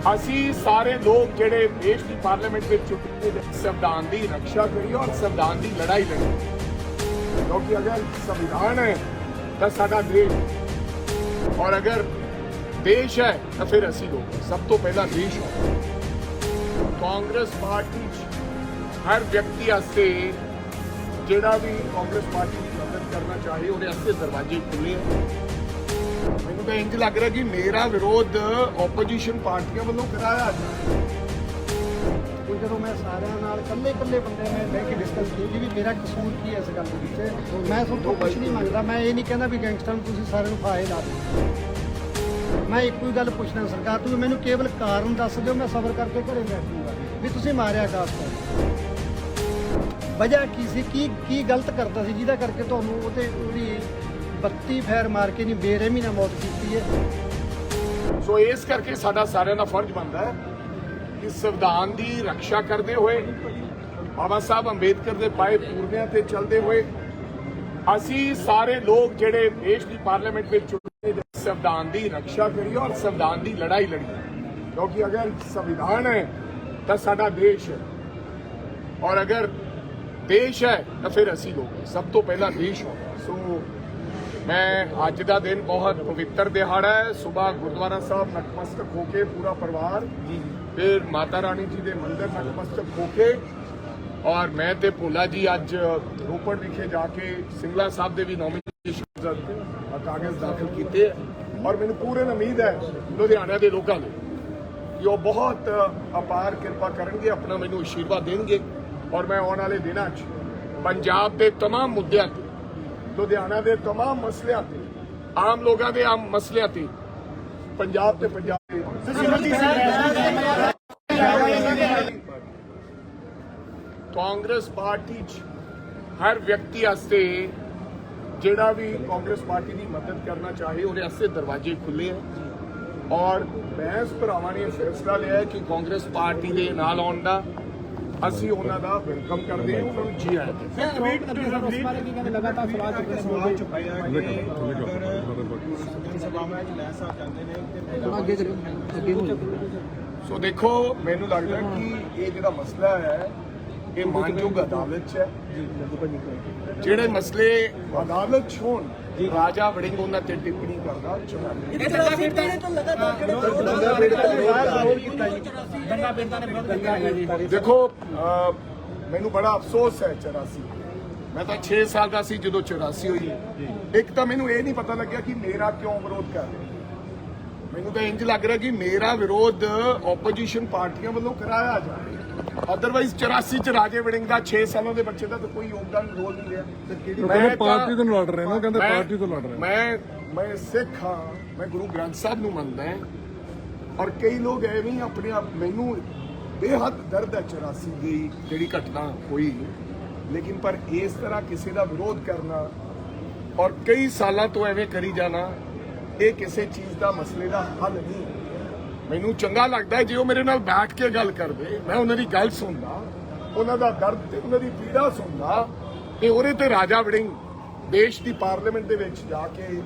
ਅਸੀਂ ਸਾਰੇ ਲੋਕ ਜਿਹੜੇ ਦੇਸ਼ ਦੀ ਪਾਰਲੀਮੈਂਟ ਵਿੱਚ ਚੁੱਕੇ ਸੰਵਿਧਾਨ ਦੀ ਰੱਖਿਆ ਕਰੀਏ ਔਰ ਸੰਵਿਧਾਨ ਦੀ ਲੜਾਈ ਲੜੀਏ। ਕਿਉਂਕਿ ਅਗਰ ਸੰਵਿਧਾਨ ਹੈ, ਤਾਂ ਸਾਡਾ ਦੇਸ਼ ਔਰ ਅਗਰ ਦੇਸ਼ ਹੈ, ਤਾਂ ਫਿਰ ਅਸੀਂ ਲੋਕ ਸਭ ਤੋਂ ਪਹਿਲਾਂ ਦੇਸ਼ ਹੈ। ਕਾਂਗਰਸ ਪਾਰਟੀ 'ਚ ਹਰ ਵਿਅਕਤੀ ਵਾਸਤੇ ਜਿਹੜਾ ਵੀ ਕਾਂਗਰਸ ਪਾਰਟੀ ਦੀ ਮਦਦ ਕਰਨਾ ਚਾਹੇ, ਉਹਦੇ ਵਾਸਤੇ ਦਰਵਾਜ਼ੇ ਖੁੱਲੇ ਆ। ਮੈਨੂੰ ਤਾਂ ਇੰਜ ਲੱਗ ਰਿਹਾ ਕਿ ਮੇਰਾ ਵਿਰੋਧ ਆਪੋਜੀਸ਼ਨ ਪਾਰਟੀਆਂ ਵੱਲੋਂ ਕਰਾਇਆ ਜਾ ਕੋਈ ਜਦੋਂ ਮੈਂ ਸਾਰਿਆਂ ਨਾਲ ਇਕੱਲੇ ਇਕੱਲੇ ਬੰਦੇ ਨੇ ਬਹਿ ਕੇ ਡਿਸਕਸ ਕੀਤੀ ਵੀ ਮੇਰਾ ਕਸੂਰ ਕੀ ਹੈ ਇਸ ਗੱਲ ਦੇ ਵਿੱਚ, ਮੈਂ ਤੁਹਾਨੂੰ ਤੋਂ ਕੁਝ ਨਹੀਂ ਮੰਗਦਾ। ਮੈਂ ਇਹ ਨਹੀਂ ਕਹਿੰਦਾ ਵੀ ਗੈਂਗਸਟਰ ਨੂੰ ਤੁਸੀਂ ਸਾਰਿਆਂ ਨੂੰ ਫਾਹੇ ਲਾ ਦਿਓ। ਮੈਂ ਇੱਕੋ ਹੀ ਗੱਲ ਪੁੱਛਣਾ ਸਰਕਾਰ ਤੋਂ ਮੈਨੂੰ ਕੇਵਲ ਕਾਰਨ ਦੱਸ ਦਿਓ, ਮੈਂ ਸਬਰ ਕਰਕੇ ਘਰੇ ਬੈਠੂੰਗਾ ਵੀ ਤੁਸੀਂ ਮਾਰਿਆ ਕਾਸ ਵਜ੍ਹਾ ਕੀ ਸੀ? ਕੀ ਕੀ ਗਲਤ ਕਰਦਾ ਸੀ? ਜਿਹਦਾ ਕਰਕੇ ਤੁਹਾਨੂੰ ਉਹਦੇ ਉਹਦੀ 32 ਫੈਰ ਮਾਰ ਕੇ ਨਹੀਂ ਬੇਰਹਿਮੀ ਨਾਲ ਮੌਤ ਕੀਤੀ ਹੈ। ਸੋ ਇਸ ਕਰਕੇ ਸਾਡਾ ਸਾਰਿਆਂ ਦਾ ਫਰਜ਼ ਬਣਦਾ ਹੈ ਕਿ ਸੰਵਿਧਾਨ ਦੀ ਰੱਖਿਆ ਕਰਦੇ ਹੋਏ ਬਾਬਾ ਸਾਹਿਬ ਅੰਬੇਦਕਰ ਦੇ ਪਾਏ ਪੂਰਨਿਆਂ ਤੇ ਚੱਲਦੇ ਹੋਏ ਅਸੀਂ ਸਾਰੇ ਲੋਕ ਜਿਹੜੇ ਦੇਸ਼ ਦੀ ਪਾਰਲੀਮੈਂਟ ਵਿੱਚ ਚੁਣੇ ਨੇ, ਸੰਵਿਧਾਨ ਦੀ ਰੱਖਿਆ ਕਰੀਏ ਔਰ ਸੰਵਿਧਾਨ ਦੀ ਲੜਾਈ ਲੜੀਏ ਕਿਉਂਕਿ ਅਗਰ ਸੰਵਿਧਾਨ ਹੈ ਤਾਂ ਸਾਡਾ ਦੇਸ਼ ਹੈ। ਔਰ ਅਗਰ ਦੇਸ਼ ਹੈ ਤਾਂ ਫਿਰ ਅਸੀਂ ਲੋਕ ਸਭ ਤੋਂ ਪਹਿਲਾਂ ਦੇਸ਼ ਹੋਣਾ। ਸੋ ਮੈਂ ਅੱਜ ਦਾ ਦਿਨ ਬਹੁਤ ਪਵਿੱਤਰ ਦਿਹਾੜਾ ਹੈ ਸਵੇਰ ਗੁਰਦੁਆਰਾ ਸਾਹਿਬ ਨਤਮਸਤਕ ਹੋ ਕੇ ਪੂਰਾ ਪਰਿਵਾਰ ਜੀ ਫਿਰ ਮਾਤਾ ਰਾਣੀ ਜੀ ਦੇ ਮੰਦਿਰ ਨਤਮਸਤਕ ਹੋ ਕੇ ਔਰ ਮੈਂ ਤੇ ਭੋਲਾ ਜੀ ਅੱਜ ਰੋਪੜ ਵਿਖੇ ਜਾ ਕੇ ਸਿੰਗਲਾ ਸਾਹਿਬ ਦੇ ਵੀ ਨੋਮੀਨੇਸ਼ਨ ਕਾਗਜ਼ ਦਾਖਲ ਕੀਤੇ ਔਰ ਮੈਨੂੰ ਪੂਰਨ ਉਮੀਦ ਹੈ ਲੁਧਿਆਣਾ ਦੇ ਲੋਕਾਂ ਨੂੰ ਕਿ ਉਹ ਬਹੁਤ ਅਪਾਰ ਕਿਰਪਾ ਕਰਨਗੇ ਆਪਣਾ ਮੈਨੂੰ ਅਸ਼ੀਰਵਾਦ ਦੇਣਗੇ ਔਰ ਮੈਂ ਆਉਣ ਵਾਲੇ ਦਿਨਾਂ 'ਚ ਪੰਜਾਬ ਦੇ तमाम ਮੁੱਦਿਆਂ ਤੇ ਲੁਧਿਆਣਾ ਦੇ तमाम ਮਸਲਿਆਂ ਤੇ ਆਮ ਲੋਕਾਂ ਦੇ ਆਮ ਮਸਲਿਆਂ ਤੇ ਪੰਜਾਬ ਤੇ ਪੰਜਾਬ ਦੇ ਕਾਂਗਰਸ ਪਾਰਟੀ 'ਚ ਹਰ ਵਿਅਕਤੀ ਵਾਸਤੇ ਜਿਹੜਾ ਵੀ ਕਾਂਗਰਸ ਪਾਰਟੀ ਦੀ ਮਦਦ ਕਰਨਾ ਚਾਹੇ ਉਹਦੇ ਵਾਸਤੇ ਦਰਵਾਜ਼ੇ ਖੁੱਲੇ ਆ ਔਰ ਬੈਂਸ ਭਰਾਵਾਂ ਨੇ ਇਹ ਫੈਸਲਾ ਲਿਆ ਹੈ ਕਿ ਕਾਂਗਰਸ ਪਾਰਟੀ ਦੇ ਨਾਲ ਆਉਣ ਦਾ ਅਸੀਂ ਉਹਨਾਂ ਦਾ ਵੈਲਕਮ ਕਰਦੇ ਹਾਂ ਉਹਨਾਂ ਨੂੰ ਜੀ ਆਇਆਂ ਲਗਾਤਾਰ ਸਵਾਲ ਚੁੱਕ ਰਹੇ ਸਵਾਲ ਚੁਕਾਇਆ ਕਿ ਅਗਰ ਸੰਸਦੀ ਸਭਾਵਾਂ ਚ ਲੈ ਸਾਹਿਬ ਜਾਂਦੇ ਨੇ ਤੇ ਅੱਗੇ ਕਰਿਓ ਅੱਗੇ ਹੋ ਸੋ ਦੇਖੋ ਮੈਨੂੰ ਲੱਗਦਾ ਕਿ ਇਹ ਜਿਹੜਾ ਮਸਲਾ ਹੈ ਇਹ ਮਾਨਯੋਗ ਅਦਾਲਤ 'ਚ ਹੈ। ਜਿਹੜੇ ਮਸਲੇ ਅਦਾਲਤ 'ਚ ਹੋਣ ਰਾਜਾ ਵੜਿੰਗ ਉਹਨਾਂ ਤੇ ਟਿੱਪਣੀ ਕਰਦਾ ਚੰਗਾ ਦੇਖੋ ਮੈਨੂੰ ਬੜਾ ਅਫਸੋਸ ਹੈ 84 ਮੈਂ ਤਾਂ 6 ਸਾਲ ਦਾ ਸੀ ਜਦੋਂ 84 ਹੋਈ। ਇੱਕ ਤਾਂ ਮੈਨੂੰ ਇਹ ਨਹੀਂ ਪਤਾ ਲੱਗਿਆ ਕਿ ਮੇਰਾ ਕਿਉਂ ਵਿਰੋਧ ਕਰ ਰਹੇ ਮੈਨੂੰ ਤਾਂ ਇੰਜ ਲੱਗ ਰਿਹਾ ਕਿ ਮੇਰਾ ਵਿਰੋਧ ਆਪੋਜੀਸ਼ਨ ਪਾਰਟੀਆਂ ਵੱਲੋਂ ਕਰਾਇਆ ਜਾ ਰਿਹਾ ਅਦਰਵਾਈਜ਼ 84 ਚ ਰਾਜੇ ਵੜਿੰਗ ਦਾ 6 ਸਾਲਾਂ ਦੇ ਬੱਚੇ ਦਾ ਤਾਂ ਕੋਈ ਯੋਗਦਾਨ ਰੋਲ ਨਹੀਂ ਰਿਹਾ। ਤਾਂ- ਪਾਰਟੀ ਤੋਂ ਲੜ ਰਹੇ ਨੇ ਕਹਿੰਦੇ ਮੈਂ- ਪਾਰਟੀ ਤੋਂ ਲੜ ਰਹੇ ਮੈਂ ਮੈਂ ਸਿੱਖ ਹਾਂ ਮੈਂ ਗੁਰੂ ਗ੍ਰੰਥ ਸਾਹਿਬ ਨੂੰ ਮੰਨਦਾ ਹਾਂ। ਔਰ ਕਈ ਲੋਕ ਐਵੇਂ ਹੀ ਆਪਣੇ ਆਪ ਮੈਨੂੰ ਬੇਹੱਦ ਦਰਦ ਹੈ 84 ਦੀ ਜਿਹੜੀ ਘਟਨਾ ਹੋਈ। ਲੇਕਿਨ ਪਰ ਇਸ ਤਰ੍ਹਾਂ ਕਿਸੇ ਦਾ ਵਿਰੋਧ ਕਰਨਾ ਔਰ ਕਈ ਸਾਲਾਂ ਤੋਂ ਐਵੇਂ ਕਰੀ ਜਾਣਾ ਇਹ ਕਿਸੇ ਚੀਜ਼ ਦਾ ਮਸਲੇ ਦਾ ਹੱਲ ਨਹੀਂ ਮੈਨੂੰ ਚੰਗਾ ਲੱਗਦਾ ਜੇ ਉਹ ਮੇਰੇ ਨਾਲ ਬੈਠ ਕੇ ਗੱਲ ਕਰਦੇ, ਮੈਂ ਉਹਨਾਂ ਦੀ ਗੱਲ ਸੁਣਦਾ, ਉਹਨਾਂ ਦਾ ਦਰਦ ਤੇ ਉਹਨਾਂ ਦੀ ਪੀੜਾ ਸੁਣਦਾ ਤੇ ਉਹਦੇ ਤੇ ਰਾਜਾ ਵੜਿੰਗ ਦੇਸ਼ ਦੀ ਪਾਰਲੀਮੈਂਟ ਦੇ ਵਿੱਚ ਜਾ ਕੇ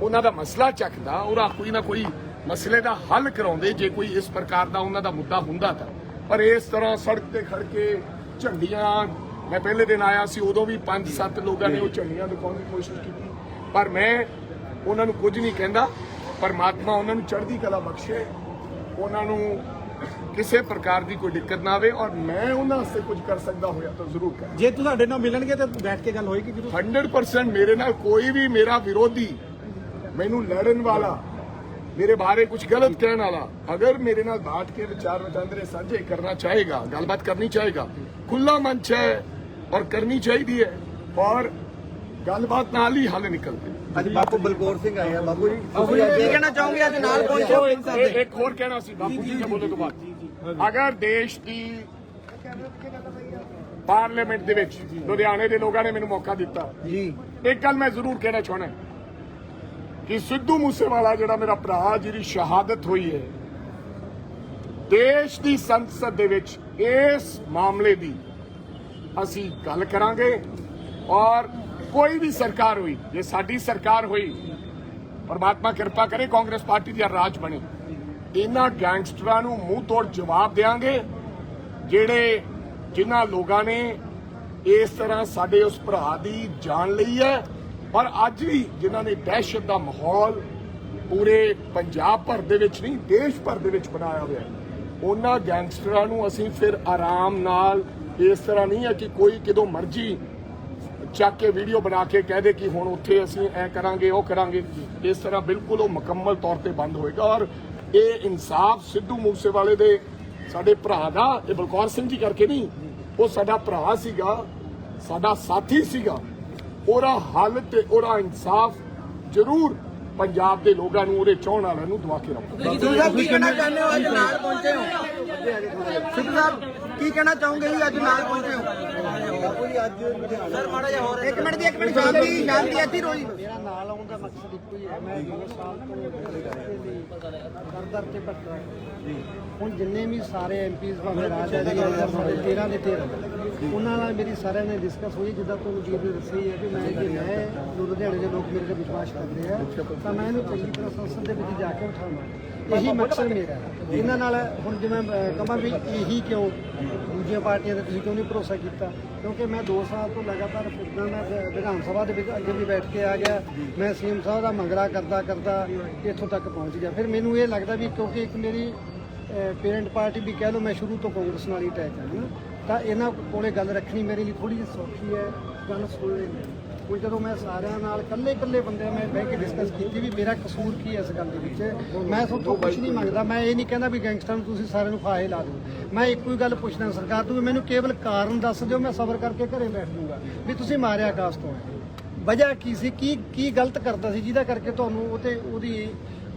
ਉਹਨਾਂ ਦਾ ਮਸਲਾ ਚੱਕਦਾ, ਉਹਦਾ ਕੋਈ ਨਾ ਕੋਈ ਮਸਲੇ ਦਾ ਹੱਲ ਕਰਾਉਂਦੇ, ਜੇ ਕੋਈ ਇਸ ਪ੍ਰਕਾਰ ਦਾ ਉਹਨਾਂ ਦਾ ਮੁੱਦਾ ਹੁੰਦਾ ਤਾਂ। ਪਰ ਇਸ ਤਰ੍ਹਾਂ ਸੜਕ ਤੇ ਖੜ ਕੇ ਝੰਡੀਆਂ, ਮੈਂ ਪਹਿਲੇ ਦਿਨ ਆਇਆ ਸੀ, ਉਦੋਂ ਵੀ 5-7 ਲੋਕਾਂ ਨੇ ਉਹ ਝੰਡੀਆਂ ਦਿਖਾਉਣ ਦੀ ਕੋਸ਼ਿਸ਼ ਕੀਤੀ। ਪਰ ਮੈਂ ਉਹਨਾਂ ਨੂੰ ਕੁਝ ਨਹੀਂ ਕਹਿੰਦਾ ਪਰਮਾਤਮਾ ਉਹਨਾਂ ਨੂੰ ਚੜ੍ਹਦੀ ਕਲਾ ਬਖਸ਼ੇ। ਉਹਨਾਂ ਨੂੰ ਕਿਸੇ ਪ੍ਰਕਾਰ ਦੀ ਕੋਈ ਦਿੱਕਤ ਨਾ ਆਵੇ ਔਰ ਮੈਂ ਉਹਨਾਂ ਵਾਸਤੇ ਕੁਝ ਕਰ ਸਕਦਾ ਹੋਇਆ ਤਾਂ ਜ਼ਰੂਰ ਕਰਾਂ। ਜੇ ਤੁਹਾਡੇ ਨਾਲ ਮਿਲਣਗੇ ਤਾਂ ਬੈਠ ਕੇ ਗੱਲ ਹੋਏਗੀ ਜ਼ਰੂਰ। 100% ਮੇਰੇ ਨਾਲ ਕੋਈ ਵੀ ਮੇਰਾ ਵਿਰੋਧੀ ਮੈਨੂੰ ਲੜਨ ਵਾਲਾ ਮੇਰੇ ਬਾਰੇ ਕੁਝ ਗਲਤ ਕਹਿਣ ਵਾਲਾ ਅਗਰ ਮੇਰੇ ਨਾਲ ਬਾਤ ਕੇ ਵਿਚਾਰ ਵਟਾਂਦਰੇ ਸਾਂਝੇ ਕਰਨਾ ਚਾਹੇਗਾ ਗੱਲਬਾਤ ਕਰਨੀ ਚਾਹੇਗਾ ਖੁੱਲਾ ਮੰਚ ਹੈ ਔਰ ਕਰਨੀ ਚਾਹੀਦੀ ਹੈ ਔਰ ਗੱਲਬਾਤ ਨਾਲ ਹੀ ਹੱਲ ਨਿਕਲਦੇ। ਅੱਜ ਬਾਪੂ ਬਲਕੌਰ ਸਿੰਘ ਆਏ ਆ। ਬਾਪੂ ਜੀ ਕੀ ਕਹਿਣਾ ਚਾਹੋਗੇ? ਅੱਜ ਨਾਲ ਪਹੁੰਚੋ ਇਹ- ਇੱਕ ਹੋਰ ਕਹਿਣਾ ਸੀ ਬਾਪੂ ਜੀ ਦੇ ਬੋਲੇ ਤੋਂ ਬਾਅਦ ਅਗਰ ਦੇਸ਼ ਦੀ ਪਾਰਲੀਮੈਂਟ ਦੇ ਵਿੱਚ ਲੁਧਿਆਣੇ ਦੇ ਲੋਕਾਂ ਨੇ ਮੈਨੂੰ ਮੌਕਾ ਦਿੱਤਾ ਜੀ। ਇੱਕ ਗੱਲ ਮੈਂ ਜ਼ਰੂਰ ਕਹਿਣਾ ਚਾਹਣਾ ਕਿ ਸਿੱਧੂ ਮੂਸੇਵਾਲਾ ਜਿਹੜਾ ਮੇਰਾ ਭਰਾ ਜਿਹਦੀ ਸ਼ਹਾਦਤ ਹੋਈ ਹੈ ਦੇਸ਼ ਦੀ ਸੰਸਦ ਦੇ ਵਿੱਚ ਇਸ ਮਾਮਲੇ ਦੀ ਅਸੀਂ ਗੱਲ ਕਰਾਂਗੇ ਔਰ ਕੋਈ ਵੀ ਸਰਕਾਰ ਹੋਈ, ਜੇ ਸਾਡੀ ਸਰਕਾਰ ਹੋਈ, ਪਰਮਾਤਮਾ ਕਿਰਪਾ ਕਰੇ ਕਾਂਗਰਸ ਪਾਰਟੀ ਦਾ ਰਾਜ ਬਣੇ। ਇਹਨਾਂ ਗੈਂਗਸਟਰਾਂ ਨੂੰ ਮੂੰਹ ਤੋੜ ਜਵਾਬ ਦੇਾਂਗੇ ਜਿਹੜੇ ਜਿਨ੍ਹਾਂ ਲੋਕਾਂ ਨੇ ਇਸ ਤਰ੍ਹਾਂ ਸਾਡੇ ਉਸ ਭਰਾ ਦੀ ਜਾਨ ਲਈ ਹੈ। ਪਰ ਅੱਜ ਵੀ ਜਿਨ੍ਹਾਂ ਨੇ ਦਹਿਸ਼ਤ ਦਾ ਮਾਹੌਲ ਪੂਰੇ ਪੰਜਾਬ ਭਰ ਦੇ ਵਿੱਚ ਨਹੀਂ, ਦੇਸ਼ ਭਰ ਦੇ ਵਿੱਚ ਬਣਾਇਆ ਹੋਇਆ ਉਹਨਾਂ ਗੈਂਗਸਟਰਾਂ ਨੂੰ ਅਸੀਂ ਫਿਰ ਆਰਾਮ ਨਾਲ ਇਸ ਤਰ੍ਹਾਂ ਨਹੀਂ ਹੈ ਕਿ ਕੋਈ ਕਿਦੋਂ ਮਰਜ਼ੀ ਚੱਕ ਕੇ ਵੀਡੀਓ ਬਣਾ ਕੇ ਕਹਿ ਦੇ ਕਿ ਹੁਣ ਉੱਥੇ ਅਸੀਂ ਐ ਕਰਾਂਗੇ ਉਹ ਕਰਾਂਗੇ। ਇਸ ਤਰ੍ਹਾਂ ਬਿਲਕੁਲ ਉਹ ਮੁਕੰਮਲ ਤੌਰ ਤੇ ਬੰਦ ਹੋਏਗਾ ਔਰ ਇਹ ਇਨਸਾਫ ਸਿੱਧੂ ਮੂਸੇਵਾਲੇ ਦੇ ਸਾਡੇ ਭਰਾ ਦਾ ਇਹ ਬਲਕੌਰ ਸਿੰਘ ਜੀ ਕਰਕੇ ਨਹੀਂ ਉਹ ਸਾਡਾ ਭਰਾ ਸੀਗਾ ਸਾਡਾ ਸਾਥੀ ਸੀਗਾ। ਉਹਦਾ ਹੱਲ ਤੇ ਉਹਦਾ ਇਨਸਾਫ ਜ਼ਰੂਰ ਪੰਜਾਬ ਦੇ ਲੋਕਾਂ ਨੂੰ ਉਹਦੇ ਚਾਹਣ ਵਾਲਿਆਂ ਨੂੰ ਦਵਾ ਕੇ ਰੱਖੋ। ਸਿੱਧੂ ਸਾਹਿਬ ਕੀ ਕਹਿਣਾ ਚਾਹੁੰਦੇ ਹੋ ਅੱਜ ਨਾਲ ਪਹੁੰਚੇ ਹੋ? ਸਿੱਧੂ ਸਾਹਿਬ ਕੀ ਕਹਿਣਾ ਚਾਹੋਗੇ ਜੀ ਅੱਜ ਨਾਲ ਪਹੁੰਚੇ ਹੋ? ਬਾਪੂ ਜੀ ਅੱਜ ਲੁਧਿਆਣਾ ਸਰ ਮਾੜਾ ਜਿਹਾ ਹੋਰ ਇੱਕ ਮਿੰਟ ਦੀ ਇੱਕ ਮਿੰਟ ਸ਼ਾਂਤੀ ਸ਼ਾਂਤੀ ਇੱਥੇ ਰੋਈ ਮੇਰਾ ਨਾਲ ਆਉਣ ਦਾ ਮਕਸਦ ਇੱਕੋ ਹੀ ਹੈ। ਮੈਂ 2 ਸਾਲ ਤੋਂ ਦਰ ਦਰ ਤੇ ਭਟਕ ਹੁਣ ਜਿੰਨੇ ਵੀ ਸਾਰੇ ਐਮਪੀਜ਼ ਭਾਵੇਂ ਰਾਜ ਦੇ ਜਾਂ ਸਾਡੇ 13 ਦੇ 13 ਉਹਨਾਂ ਨਾਲ ਮੇਰੀ ਸਾਰਿਆਂ ਨੇ ਡਿਸਕਸ ਹੋਈ ਜਿੱਦਾਂ ਤੁਹਾਨੂੰ ਵੀਰ ਨੇ ਦੱਸਿਆ ਹੀ ਹੈ ਕਿ ਮੈਂ ਜੇ ਮੈਂ ਲੁਧਿਆਣੇ ਦੇ ਲੋਕ ਮੇਰੇ ਤੇ ਵਿਸ਼ਵਾਸ ਕਰਦੇ ਆ ਤਾਂ ਮੈਂ ਇਹਨੂੰ ਚੰਗੀ ਤਰ੍ਹਾਂ ਸੰਸਦ ਦੇ ਵਿੱਚ ਜਾ ਕੇ ਉਠਾਵਾਂ ਇਹੀ ਮਕਸਦ ਮੇਰਾ ਇਹਨਾਂ ਨਾਲ ਹੁਣ ਜਿਵੇਂ ਅਹ, ਕਹਾਂ ਵੀ ਇਹੀ ਕਿਉਂ? ਦੂਜੀਆਂ ਪਾਰਟੀਆਂ ਤੇ ਤੁਸੀਂ ਕਿਉਂ ਨਹੀਂ ਭਰੋਸਾ ਕੀਤਾ? ਕਿਉਂਕਿ ਮੈਂ 2 ਸਾਲ ਤੋਂ ਲਗਾਤਾਰ ਫਿਰਦਾ ਮੈਂ ਵਿਧਾਨ ਸਭਾ ਦੇ ਵਿੱਚ ਅੱਗੇ ਵੀ ਬੈਠ ਕੇ ਆ ਗਿਆ। ਮੈਂ ਸੀਐਮ ਸਾਹਿਬ ਦਾ ਮੰਗਰਾ ਕਰਦਾ ਕਰਦਾ ਇੱਥੋਂ ਤੱਕ ਪਹੁੰਚ ਗਿਆ। ਫਿਰ ਮੈਨੂੰ ਇਹ ਲੱਗਦਾ ਵੀ ਕਿਉਂਕਿ ਇੱਕ ਮੇਰੀ ਪੇਰੈਂਟ ਪਾਰਟੀ ਵੀ ਕਹਿ ਲਓ ਮੈਂ ਸ਼ੁਰੂ ਤੋਂ ਕਾਂਗਰਸ ਨਾਲ ਹੀ ਅਟੈਚ ਹਾਂ ਨਾ। ਤਾਂ ਇਹਨਾਂ ਕੋਲੇ ਗੱਲ ਰੱਖਣੀ ਮੇਰੇ ਲਈ ਥੋੜੀ ਜਿਹੀ ਸੌਖੀ ਹੈ, ਗੱਲ ਸੁਣ ਲੈਣੀ ਕੋਈ ਜਦੋਂ ਮੈਂ ਸਾਰਿਆਂ ਨਾਲ ਇਕੱਲੇ ਇਕੱਲੇ ਬੰਦੇ ਮੈਂ ਬਹਿ ਕੇ ਡਿਸਕਸ ਕੀਤੀ ਵੀ ਮੇਰਾ ਕਸੂਰ ਕੀ ਹੈ ਇਸ ਗੱਲ ਦੇ ਵਿੱਚ, ਮੈਂ ਤੁਹਾਨੂੰ ਕੁਝ ਨਹੀਂ ਮੰਗਦਾ, ਮੈਂ ਇਹ ਨਹੀਂ ਕਹਿੰਦਾ ਵੀ ਗੈਂਗਸਟਰਾਂ ਨੂੰ ਤੁਸੀਂ ਸਾਰਿਆਂ ਨੂੰ ਫਾਹੇ ਲਾ ਦਿਓ। ਮੈਂ ਇੱਕੋ ਹੀ ਗੱਲ ਪੁੱਛਦਾ, ਸਰਕਾਰ ਤੋਂ ਵੀ ਮੈਨੂੰ ਕੇਵਲ ਕਾਰਨ ਦੱਸ ਦਿਓ, ਮੈਂ ਸਬਰ ਕਰਕੇ ਘਰੇ ਬੈਠ ਜਾਊਂਗਾ, ਵੀ ਤੁਸੀਂ ਮਾਰਿਆ ਕਾਸ ਤੋਂ। ਵਜ੍ਹਾ ਕੀ ਸੀ? ਕੀ ਕੀ ਗਲਤ ਕਰਦਾ ਸੀ? ਜਿਹਦਾ ਕਰਕੇ ਤੁਹਾਨੂੰ ਉਹ ਤੇ ਉਹਦੀ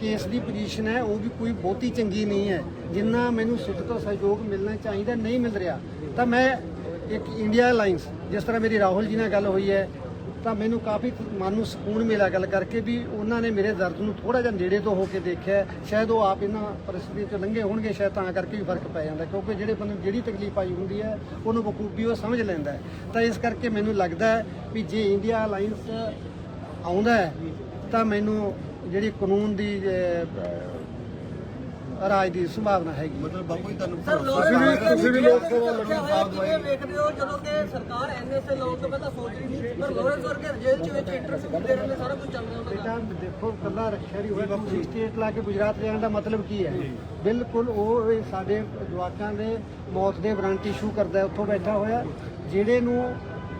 ਕੇਸ ਦੀ ਪੋਜੀਸ਼ਨ ਹੈ, ਉਹ ਵੀ ਕੋਈ ਬਹੁਤੀ ਚੰਗੀ ਨਹੀਂ ਹੈ। ਜਿੰਨਾ ਮੈਨੂੰ ਸਿੱਧ ਤੋਂ ਸਹਿਯੋਗ ਮਿਲਣਾ ਚਾਹੀਦਾ, ਨਹੀਂ ਮਿਲ ਰਿਹਾ, ਤਾਂ ਮੈਂ ਇੱਕ ਇੰਡੀਆ ਅਲਾਈਅੰਸ ਜਿਸ ਤਰ੍ਹਾਂ ਮੇਰੀ ਰਾਹੁਲ ਜੀ ਨਾਲ ਗੱਲ ਹੋਈ ਹੈ, ਤਾਂ ਮੈਨੂੰ ਕਾਫੀ ਮਨ ਨੂੰ ਸਕੂਨ ਮਿਲਿਆ ਗੱਲ ਕਰਕੇ ਵੀ ਉਹਨਾਂ ਨੇ ਮੇਰੇ ਦਰਦ ਨੂੰ ਥੋੜਾ ਜਿਹਾ ਨੇੜੇ ਤੋਂ ਹੋ ਕੇ ਦੇਖਿਆ। ਸ਼ਾਇਦ ਉਹ ਆਪ ਇਹਨਾਂ ਪਰਿਸਥਿਤੀਆਂ ਤੋਂ ਲੰਘੇ ਹੋਣਗੇ, ਸ਼ਾਇਦ ਤਾਂ ਕਰਕੇ ਵੀ ਫ਼ਰਕ ਪੈ ਜਾਂਦਾ, ਕਿਉਂਕਿ ਜਿਹੜੇ ਬੰਦੇ ਨੂੰ ਜਿਹੜੀ ਤਕਲੀਫ ਆਈ ਹੁੰਦੀ ਹੈ, ਉਹਨੂੰ ਬਖੂਬੀ ਉਹ ਸਮਝ ਲੈਂਦਾ ਤਾਂ ਇਸ ਕਰਕੇ ਮੈਨੂੰ ਲੱਗਦਾ ਵੀ ਜੇ ਇੰਡੀਆ ਅਲਾਈਅੰਸ ਆਉਂਦਾ ਤਾਂ ਮੈਨੂੰ ਜਿਹੜੀ ਕਾਨੂੰਨ ਦੀ ਰਾਜ ਦੀ ਸੰਭਾਵਨਾ ਹੈਗੀ। ਮਤਲਬ ਬਾਪੂ ਜੀ ਤੁਹਾਨੂੰ ਸਰ ਲੋਕ ਤੁਸੀਂ ਵੀ ਲੋਕ ਸਭਾ ਲੜਨ ਸਾਹਿਬ ਕਿਵੇਂ ਵੇਖਦੇ ਹੋ ਜਦੋਂ ਕਿ ਸਰਕਾਰ ਐਨਐਸਏ ਲੋਕ ਤੋਂ ਪਹਿਲਾਂ ਸੋਚ ਰਹੀ ਸੀ ਪਰ ਲੋਰੈਂਸ ਵਰਗੇ ਜੇਲ੍ਹ ਚ ਵਿੱਚ ਇੰਟਰਵਿਊ ਦੇ ਰਹੇ ਨੇ ਸਾਰਾ ਕੁਝ ਚੱਲ ਰਿਹਾ ਉਹਨਾਂ ਦਾ। ਬੇਟਾ ਦੇਖੋ ਕੱਲਾ ਰੱਖਿਆ ਨਹੀਂ ਹੋਇਆ 268 ਲਾ ਕੇ ਗੁਜਰਾਤ ਜਾਣ ਦਾ ਮਤਲਬ ਕੀ ਹੈ? ਬਿਲਕੁਲ ਉਹ ਸਾਡੇ ਜਵਾਕਾਂ ਦੇ ਮੌਤ ਦੇ ਵਾਰੰਟ ਇਸ਼ੂ ਕਰਦਾ ਹੈ ਉੱਥੋਂ ਬੈਠਾ ਹੋਇਆ ਜਿਹੜੇ ਨੂੰ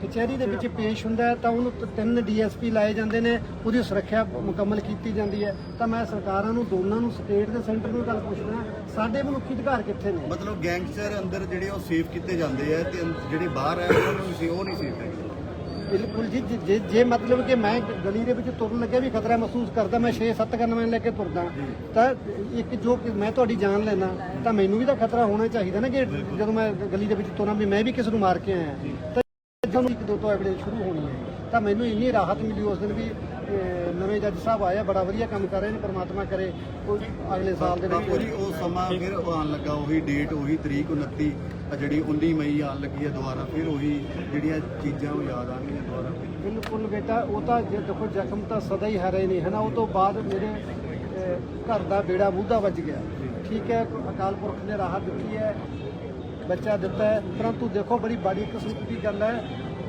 ਕਚਹਿਰੀ ਦੇ ਵਿੱਚ ਪੇਸ਼ ਹੁੰਦਾ ਤਾਂ ਉਹਨੂੰ ਤਿੰਨ ਡੀਐਸਪੀ ਲਾਏ ਜਾਂਦੇ ਨੇ ਉਹਦੀ ਸੁਰੱਖਿਆ ਮੁਕੰਮਲ ਕੀਤੀ ਜਾਂਦੀ ਹੈ। ਤਾਂ ਮੈਂ ਸਰਕਾਰਾਂ ਨੂੰ ਦੋਨਾਂ ਨੂੰ ਸਟੇਟ ਤੇ ਸੈਂਟਰ ਨੂੰ ਗੱਲ ਪੁੱਛਦਾ ਸਾਡੇ ਮਨੁੱਖੀ ਅਧਿਕਾਰ ਕਿੱਥੇ ਨੇ? ਮਤਲਬ ਗੈਂਗਸਟਰ ਅੰਦਰ ਜਿਹੜੇ ਉਹ ਸੇਫ ਕੀਤੇ ਜਾਂਦੇ ਆ ਤੇ ਜਿਹੜੇ ਬਾਹਰ ਆ ਉਹਨਾਂ ਨੂੰ ਸੀ ਉਹ ਨਹੀਂ ਸੇਫ ਹੈ ਬਿਲਕੁਲ ਜੀ ਜੇ- ਜੇ ਮਤਲਬ ਕਿ ਮੈਂ ਗਲੀ ਦੇ ਵਿੱਚ ਤੁਰਨ ਲੱਗਿਆ ਵੀ ਖਤਰਾ ਮਹਿਸੂਸ ਕਰਦਾ ਮੈਂ 6-7 ਗਨਮੈਨ ਲੈ ਕੇ ਤੁਰਦਾ ਤਾਂ ਇੱਕ ਜੋ ਮੈਂ ਤੁਹਾਡੀ ਜਾਨ ਲੈਣਾ ਤਾਂ ਮੈਨੂੰ ਵੀ ਤਾਂ ਖਤਰਾ ਹੋਣਾ ਚਾਹੀਦਾ ਨਾ ਕਿ ਜਦੋਂ ਮੈਂ ਗਲੀ ਦੇ ਵਿੱਚ ਤੁਰਾਂ ਵੀ ਮੈਂ ਵੀ ਕਿਸ ਨੂੰ ਮਾਰ ਕੇ ਆਇਆ। ਤਾਂ ਜਦੋਂ ਇੱਕ ਦੋ ਤੋਂ ਐਵੀਡੈਂਸ ਸ਼ੁਰੂ ਹੋਣੀ ਹੈ। ਤਾਂ ਮੈਨੂੰ ਇੰਨੀ ਰਾਹਤ ਮਿਲੀ ਉਸ ਦਿਨ ਵੀ ਨਵੇਂ ਜੱਜ ਸਾਹਿਬ ਆਏ ਆ ਬੜਾ ਵਧੀਆ ਕੰਮ ਕਰ ਰਹੇ ਨੇ ਪਰਮਾਤਮਾ ਕਰੇ ਉਹ ਅਗਲੇ ਸਾਲ ਦੇ ਵਿੱਚ ਉਹ ਸਮਾਂ ਫਿਰ ਉਹ ਆਉਣ ਲੱਗਾ ਉਹੀ ਡੇਟ ਉਹੀ ਤਰੀਕ 29 ਆ ਜਿਹੜੀ 19 ਮਈ ਆਉਣ ਲੱਗੀ ਹੈ ਦੁਬਾਰਾ ਫਿਰ ਉਹੀ ਜਿਹੜੀਆਂ ਚੀਜ਼ਾਂ ਉਹ ਯਾਦ ਆਉਣਗੀਆਂ ਦੁਬਾਰਾ ਬਿਲਕੁਲ ਬੇਟਾ ਉਹ ਤਾਂ ਜੇ ਦੇਖੋ ਜ਼ਖਮ ਤਾਂ ਸਦਾ ਹੀ ਹਰੇ ਨਾ ਉਹ ਤੋਂ ਬਾਅਦ ਮੇਰੇ ਘਰ ਦਾ ਬੇੜਾ ਬੂਧਾ ਵੱਜ ਗਿਆ। ਠੀਕ ਹੈ ਅਕਾਲ ਪੁਰਖ ਨੇ ਰਾਹਤ ਦਿੱਤੀ ਹੈ ਬੱਚਾ ਦਿੱਤਾ ਹੈ। ਪਰੰਤੂ ਦੇਖੋ ਬੜੀ ਬੜੀ ਕਿਸਮਤ ਦੀ ਗੱਲ ਹੈ।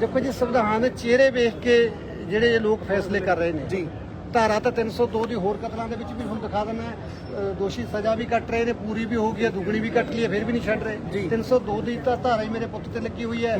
ਦੇਖੋ ਜੀ ਸੰਵਿਧਾਨ ਦੇ ਚਿਹਰੇ ਵੇਖ ਕੇ ਜਿਹੜੇ ਇਹ ਲੋਕ ਫੈਸਲੇ ਕਰ ਰਹੇ ਨੇ। ਜੀ। ਧਾਰਾ ਤਾਂ 302 ਦੀ ਹੋਰ ਕਤਲਾਂ ਦੇ ਵਿੱਚ ਵੀ ਹੁਣ ਦਿਖਾ ਦਿੰਦਾ ਦੋਸ਼ੀ ਸਜ਼ਾ ਵੀ ਕੱਟ ਰਹੇ ਨੇ ਪੂਰੀ ਵੀ ਹੋ ਗਈ ਹੈ ਦੁੱਗਣੀ ਵੀ ਕੱਟ ਲਈ ਹੈ ਫਿਰ ਵੀ ਨਹੀਂ ਛੱਡ ਰਹੇ। 302 ਦੀ ਤਾਂ ਧਾਰਾ ਹੀ ਮੇਰੇ ਪੁੱਤ ਤੇ ਲੱਗੀ ਹੋਈ ਹੈ।